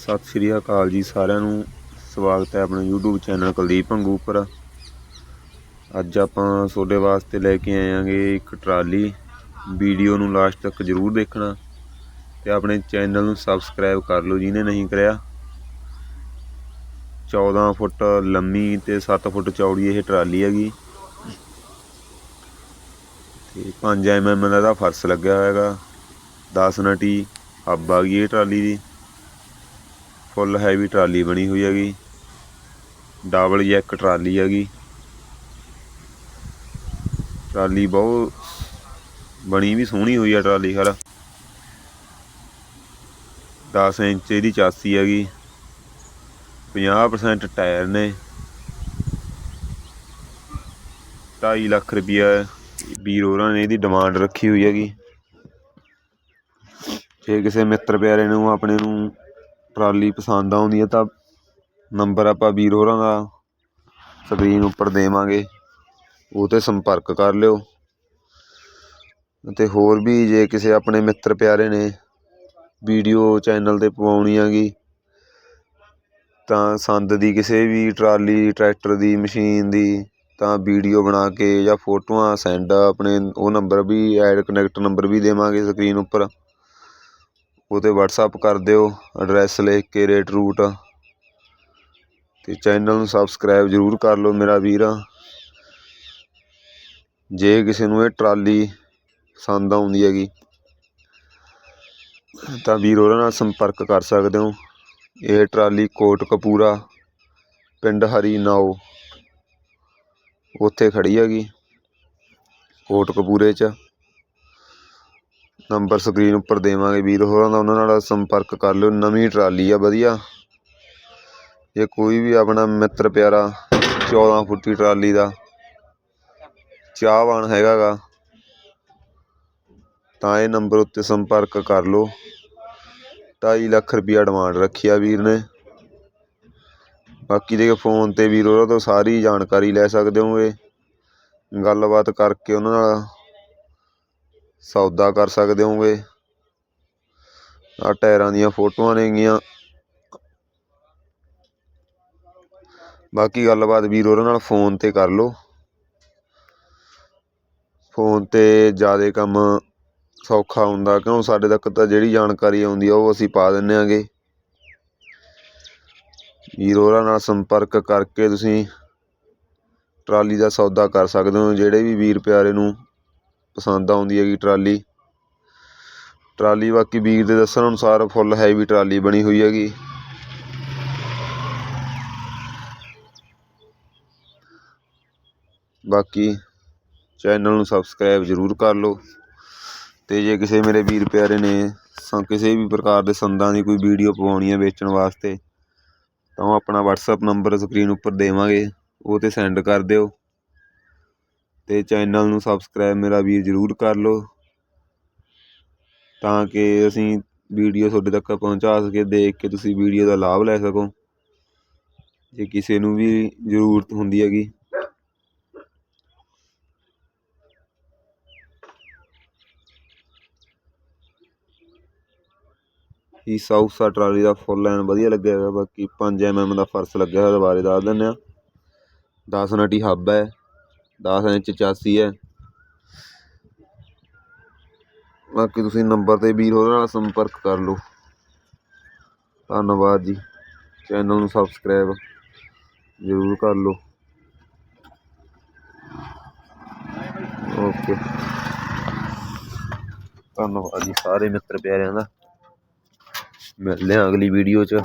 ਸਤਿ ਸ਼੍ਰੀ ਅਕਾਲ ਜੀ ਸਾਰਿਆਂ ਨੂੰ। ਸਵਾਗਤ ਹੈ ਆਪਣੇ YouTube ਚੈਨਲ ਕੁਲਦੀਪ ਭੰਗੂ ਉੱਪਰ। ਅੱਜ ਆਪਾਂ ਤੁਹਾਡੇ ਵਾਸਤੇ ਲੈ ਕੇ ਆਏ ਆਂਗੇ ਇੱਕ ਟਰਾਲੀ। ਵੀਡੀਓ ਨੂੰ ਲਾਸਟ ਤੱਕ ਜ਼ਰੂਰ ਦੇਖਣਾ ਤੇ ਆਪਣੇ ਚੈਨਲ ਨੂੰ ਸਬਸਕ੍ਰਾਈਬ ਕਰ ਲਓ ਜਿਹਨੇ ਨਹੀਂ ਕਰਿਆ। 14 ਫੁੱਟ ਲੰਮੀ ਤੇ 7 ਫੁੱਟ ਚੌੜੀ ਇਹ ਟਰਾਲੀ ਹੈਗੀ। ਤੇ 5 ਐਮਐਮ ਦਾ ਇਹਦਾ ਫਰਸ਼ ਲੱਗਿਆ ਹੋਇਆ ਹੈਗਾ। 10 ਨਟੀ ਹੱਬ ਆ ਗਈ ਇਹ ਟਰਾਲੀ ਦੀ। ਫੁੱਲ ਹੈਵੀ ਟਰਾਲੀ ਬਣੀ ਹੋਈ ਹੈਗੀ। ਡਬਲ ਜੈਕ ਟਰਾਲੀ ਹੈਗੀ। ਟਰਾਲੀ ਬਹੁਤ ਬਣੀ ਵੀ ਸੋਹਣੀ ਹੋਈ ਆ ਟਰਾਲੀ ਖਰ। 10 ਇੰਚ ਇਹਦੀ ਚਾਸੀ ਹੈਗੀ। 50% ਟਾਇਰ ਨੇ। 2.5 ਲੱਖ ਰੁਪਈਆ ਵੀਰ ਹੋਰਾਂ ਨੇ ਇਹਦੀ ਡਿਮਾਂਡ ਰੱਖੀ ਹੋਈ ਹੈਗੀ। ਜੇ ਕਿਸੇ ਮਿੱਤਰ ਪਿਆਰੇ ਨੂੰ, ਆਪਣੇ ਨੂੰ ਟਰਾਲੀ ਪਸੰਦ ਆਉਂਦੀ ਹੈ ਤਾਂ ਨੰਬਰ ਆਪਾਂ ਵੀਰ ਹੋਰਾਂ ਦਾ ਸਕਰੀਨ ਉੱਪਰ ਦੇਵਾਂਗੇ। ਉਹ ਤੇ ਸੰਪਰਕ ਕਰ ਲਿਓ। ਅਤੇ ਹੋਰ ਵੀ ਜੇ ਕਿਸੇ ਆਪਣੇ ਮਿੱਤਰ ਪਿਆਰੇ ਨੇ ਵੀਡੀਓ ਚੈਨਲ ਤੇ ਪਵਾਉਣੀ ਹੈਗੀ, ਤਾਂ ਸੰਦ ਦੀ ਕਿਸੇ ਵੀ ਟਰਾਲੀ, ਟਰੈਕਟਰ ਦੀ, ਮਸ਼ੀਨ ਦੀ ਤਾਂ ਵੀਡੀਓ ਬਣਾ ਕੇ ਜਾਂ ਫੋਟੋਆਂ ਸੈਂਡ ਆਪਣੇ ਉਹ ਨੰਬਰ ਵੀ, ਐਡ ਕਨੈਕਟ ਨੰਬਰ ਵੀ ਦੇਵਾਂਗੇ ਸਕਰੀਨ ਉੱਪਰ। ਉਹ 'ਤੇ ਵਟਸਐਪ ਕਰ ਦਿਓ ਐਡਰੈਸ ਲਿਖ ਕੇ ਰੇਟ ਰੂਟ ਅਤੇ ਚੈਨਲ ਨੂੰ ਸਬਸਕ੍ਰਾਈਬ ਜ਼ਰੂਰ ਕਰ ਲਓ ਮੇਰਾ ਵੀਰ। ਜੇ ਕਿਸੇ ਨੂੰ ਇਹ ਟਰਾਲੀ ਪਸੰਦ ਆਉਂਦੀ ਹੈਗੀ, ਤਾਂ ਵੀਰ ਉਹਨਾਂ ਨਾਲ ਸੰਪਰਕ ਕਰ ਸਕਦੇ ਹੋ। ਇਹ ਟਰਾਲੀ ਕੋਟ ਕਪੂਰਾ, ਪਿੰਡ ਹਰੀ ਨਾਓ ਉੱਥੇ ਖੜੀ ਹੈਗੀ, ਕੋਟ ਕਪੂਰੇ 'ਚ। ਨੰਬਰ ਸਕਰੀਨ ਉੱਪਰ ਦੇਵਾਂਗੇ ਵੀਰ ਹੋਰਾਂ ਦਾ, ਉਹਨਾਂ ਨਾਲ ਸੰਪਰਕ ਕਰ ਲਿਓ, ਨਵੀਂ ਟਰਾਲੀ ਆ, ਵਧੀਆ। ਜੇ ਕੋਈ ਵੀ ਆਪਣਾ ਮਿੱਤਰ ਪਿਆਰਾ 14 ਫੁੱਟੀ ਟਰਾਲੀ ਦਾ, ਚਾਹਵਾਨ ਹੈਗਾ ਗਾ ਤਾਂ ਇਹ ਨੰਬਰ ਉੱਤੇ ਸੰਪਰਕ ਕਰ ਲਓ। 2.5 ਲੱਖ ਰੁਪਇਆ ਡਿਮਾਂਡ ਰੱਖਿਆ ਵੀਰ ਨੇ। ਬਾਕੀ ਦੇ ਫੋਨ ਤੇ ਵੀਰ ਹੋਰਾਂ ਤੋਂ ਸਾਰੀ ਜਾਣਕਾਰੀ ਲੈ ਸਕਦੇ ਹੋਗੇ ਗੱਲਬਾਤ ਕਰਕੇ ਉਹਨਾਂ ਨਾਲ ਸੌਦਾ ਕਰ ਸਕਦੇ ਹੋਗੇ ਆ ਟਾਇਰਾਂ ਦੀਆਂ ਫੋਟੋਆਂ ਨੇਗੀਆਂ ਬਾਕੀ ਗੱਲਬਾਤ ਵੀਰ ਹੋਰਾਂ ਨਾਲ ਫੋਨ ਤੇ ਕਰ ਲਓ। ਫੋਨ ਤੇ ਜ਼ਿਆਦਾ ਕੰਮ ਸੌਖਾ ਹੁੰਦਾ, ਕਿਉਂ ਸਾਡੇ ਤੱਕ ਤਾਂ ਜਿਹੜੀ ਜਾਣਕਾਰੀ ਆਉਂਦੀ ਆ ਉਹ ਅਸੀਂ ਪਾ ਦਿੰਨੇ ਆਂਗੇ। ਵੀਰ ਹੋਰਾਂ ਨਾਲ ਸੰਪਰਕ ਕਰਕੇ ਤੁਸੀਂ ਟਰਾਲੀ ਦਾ ਸੌਦਾ ਕਰ ਸਕਦੇ ਹੋ, ਜਿਹੜੇ ਵੀ ਵੀਰ ਪਿਆਰੇ ਨੂੰ ਪਸੰਦ ਆਉਂਦੀ ਹੈਗੀ ਟਰਾਲੀ। ਟਰਾਲੀ ਬਾਕੀ ਵੀਰ ਦੇ ਦੱਸਣ ਅਨੁਸਾਰ ਫੁੱਲ ਹੈਵੀ ਟਰਾਲੀ ਬਣੀ ਹੋਈ ਹੈਗੀ। ਬਾਕੀ ਚੈਨਲ ਨੂੰ ਸਬਸਕ੍ਰਾਈਬ ਜ਼ਰੂਰ ਕਰ ਲਓ। ਤੇ ਜੇ ਕਿਸੇ ਮੇਰੇ ਵੀਰ ਪਿਆਰੇ ਨੇ ਸੰ, ਕਿਸੇ ਵੀ ਪ੍ਰਕਾਰ ਦੇ ਸੰਦਾਂ ਦੀ ਕੋਈ ਵੀਡੀਓ ਪਵਾਉਣੀ ਹੈ ਵੇਚਣ ਵਾਸਤੇ, ਤਾਂ ਉਹ ਆਪਣਾ WhatsApp ਨੰਬਰ ਸਕਰੀਨ ਉੱਪਰ ਦੇਵਾਂਗੇ, ਉਹ 'ਤੇ ਸੈਂਡ ਕਰ ਦਿਓ। ਅਤੇ ਚੈਨਲ ਨੂੰ ਸਬਸਕ੍ਰਾਈਬ ਮੇਰਾ ਵੀਰ ਜ਼ਰੂਰ ਕਰ ਲਓ ਤਾਂ ਕਿ ਅਸੀਂ ਵੀਡੀਓ ਤੁਹਾਡੇ ਤੱਕ ਪਹੁੰਚਾ ਸਕੇ ਦੇਖ ਕੇ ਤੁਸੀਂ ਵੀਡੀਓ ਦਾ ਲਾਭ ਲੈ ਸਕੋ। ਜੇ ਕਿਸੇ ਨੂੰ ਵੀ ਜ਼ਰੂਰਤ ਹੁੰਦੀ ਹੈਗੀ। ਹੀਸਾ ਹੂਸਾ ਟਰਾਲੀ ਦਾ ਫੁੱਲ ਐਨ ਵਧੀਆ ਲੱਗਿਆ ਹੋਇਆ, ਬਾਕੀ 5 ਐਮਐਮ ਦਾ ਫਰਸ਼ ਲੱਗਿਆ ਹੋਇਆ, ਦੁਬਾਰੇ ਦੱਸ ਦਿੰਦੇ ਆ 10 ਨਟੀ ਹੱਬ ਹੈ। 10 ਇੰਚ ਚਾਸੀ ਹੈ। ਬਾਕੀ ਤੁਸੀਂ ਨੰਬਰ ਤੇ ਵੀਰ ਹੋਰਾਂ ਨਾਲ ਸੰਪਰਕ ਕਰ ਲਓ। ਧੰਨਵਾਦ ਜੀ। ਚੈਨਲ ਨੂੰ ਸਬਸਕ੍ਰਾਈਬ ਜ਼ਰੂਰ ਕਰ ਲਓ। ਓਕੇ। ਧੰਨਵਾਦ ਜੀ ਸਾਰੇ ਮਿੱਤਰ ਪਿਆਰਿਆਂ ਦਾ। ਮਿਲਦੇ ਹਾਂ ਅਗਲੀ ਵੀਡੀਓ 'ਚ।